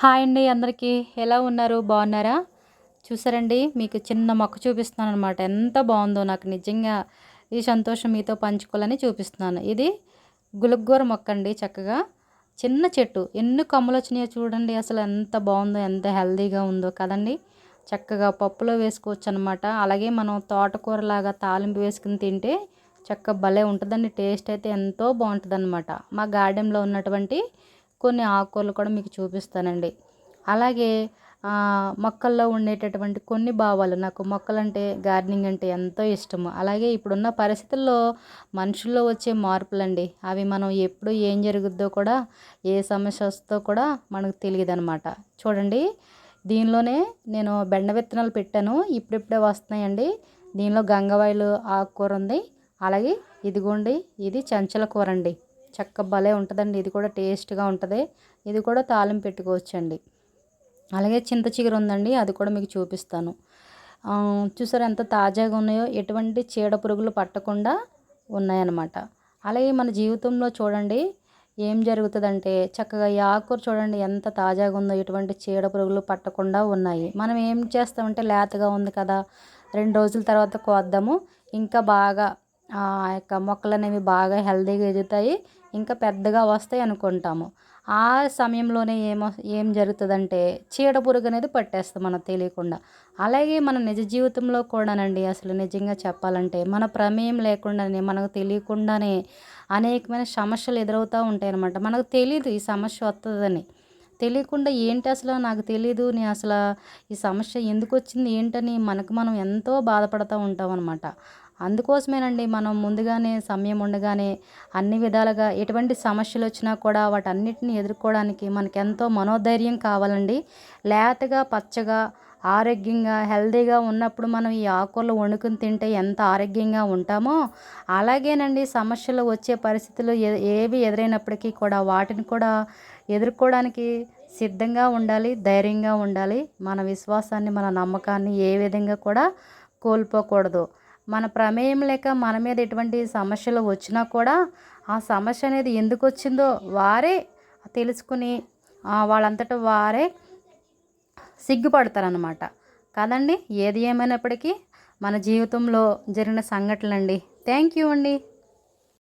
Hi అండి అందరికీ. ఎలా ఉన్నారు? బాగున్నారా? చూసారండి మీకు చిన్న మొక్క చూపిస్తున్నాను అనమాట ఎంత బాగుందో నాకు నిజంగా ఈ సంతోషం మీతో పంచుకోవాలని చూపిస్తున్నాను. ఇది గులుగ్గూర మొక్క అండి చక్కగా. చిన్న చెట్టు. ఎన్ని కొమ్మలు వచ్చినాయో చూడండి అసలు ఎంత బాగుందో ఎంత హెల్దీగా ఉందో కదండి. చక్కగా పప్పులో వేసుకోవచ్చు అనమాట అలాగే మనం తోటకూరలాగా తాలింపు వేసుకుని తింటే చక్కగా భలే ఉంటుందండి. టేస్ట్ అయితే ఎంతో బాగుంటుంది మా గార్డెన్లో ఉన్నటువంటి కొన్ని ఆకుకూరలు కూడా మీకు చూపిస్తానండి. అలాగే మొక్కల్లో ఉండేటటువంటి కొన్ని భావాలు. నాకు మొక్కలంటే గార్డెనింగ్ అంటే ఎంతో ఇష్టము. అలాగే ఇప్పుడున్న పరిస్థితుల్లో మనుషుల్లో వచ్చే మార్పులండి. అవి మనం ఎప్పుడు ఏం జరుగుద్దో కూడా ఏ సమస్య వస్తుందో కూడా మనకు తెలియదు అనమాట చూడండి దీనిలోనే నేను బెండ విత్తనాలు పెట్టాను. ఇప్పుడిప్పుడే వస్తున్నాయండి. దీనిలో గంగవాయిలు ఆకుకూర ఉంది. అలాగే ఇదిగోండి ఇది చంచల కూర అండి. చక్క భలే ఉంటుందండి. ఇది కూడా టేస్ట్గా ఉంటుంది. ఇది కూడా తాలింపు పెట్టుకోవచ్చండి. అలాగే చింత చిగురు ఉందండి. అది కూడా మీకు చూపిస్తాను. చూసారు ఎంత తాజాగా ఉన్నాయో? ఎటువంటి చీడ పురుగులు పట్టకుండా ఉన్నాయన్నమాట. అలాగే మన జీవితంలో చూడండి ఏం జరుగుతుందంటే చక్కగా ఈ ఆకుకూర చూడండి ఎంత తాజాగా ఉందో ఎటువంటి చీడ పురుగులు పట్టకుండా ఉన్నాయి. మనం ఏం చేస్తామంటే లేతగా ఉంది కదా రెండు రోజుల తర్వాత కోద్దాము. ఇంకా బాగా ఆ యొక్క మొక్కలు అనేవి బాగా హెల్దీగా ఎదుగుతాయి ఇంకా పెద్దగా వస్తాయి అనుకుంటాము. ఆ సమయంలోనే ఏమో ఏం జరుగుతుందంటే చీడ పురుగు అనేది పట్టేస్తుంది మనకు తెలియకుండా. అలాగే మన నిజ జీవితంలో కూడానండి అసలు నిజంగా చెప్పాలంటే మన ప్రమేయం లేకుండానే మనకు తెలియకుండానే అనేకమైన సమస్యలు ఎదురవుతూ ఉంటాయి అన్నమాట మనకు తెలియదు ఈ సమస్య వస్తుందని తెలియకుండా ఏంటి అసలు నాకు తెలియదు నేను అసలు ఈ సమస్య ఎందుకు వచ్చింది ఏంటని మనకు మనం ఎంతో బాధపడుతూ ఉంటాం అనమాట అందుకోసమేనండి మనం ముందుగానే సమయం ఉండగానే అన్ని విధాలుగా ఎటువంటి సమస్యలు వచ్చినా కూడా వాటన్నిటిని ఎదుర్కోవడానికి మనకి ఎంతో మనోధైర్యం కావాలండి. లేతగా పచ్చగా ఆరోగ్యంగా హెల్దీగా ఉన్నప్పుడు మనం ఈ ఆకుకూరలు వండుకుని తింటే ఎంత ఆరోగ్యంగా ఉంటామో అలాగేనండి సమస్యలు వచ్చే పరిస్థితులు ఏవి ఎదురైనప్పటికీ కూడా వాటిని కూడా ఎదుర్కోవడానికి సిద్ధంగా ఉండాలి ధైర్యంగా ఉండాలి. మన విశ్వాసాన్ని మన నమ్మకాన్ని ఏ విధంగా కూడా కోల్పోకూడదు. మన ప్రమేయం లేక మన మీద ఎటువంటి సమస్యలు వచ్చినా కూడా ఆ సమస్య అనేది ఎందుకు వచ్చిందో వారే తెలుసుకుని వాళ్ళంతట వారే సిగ్గుపడతారనమాట కాదండి? ఏది ఏమైనప్పటికీ మన జీవితంలో జరిగిన సంఘటనలండి. థ్యాంక్ యూ అండి.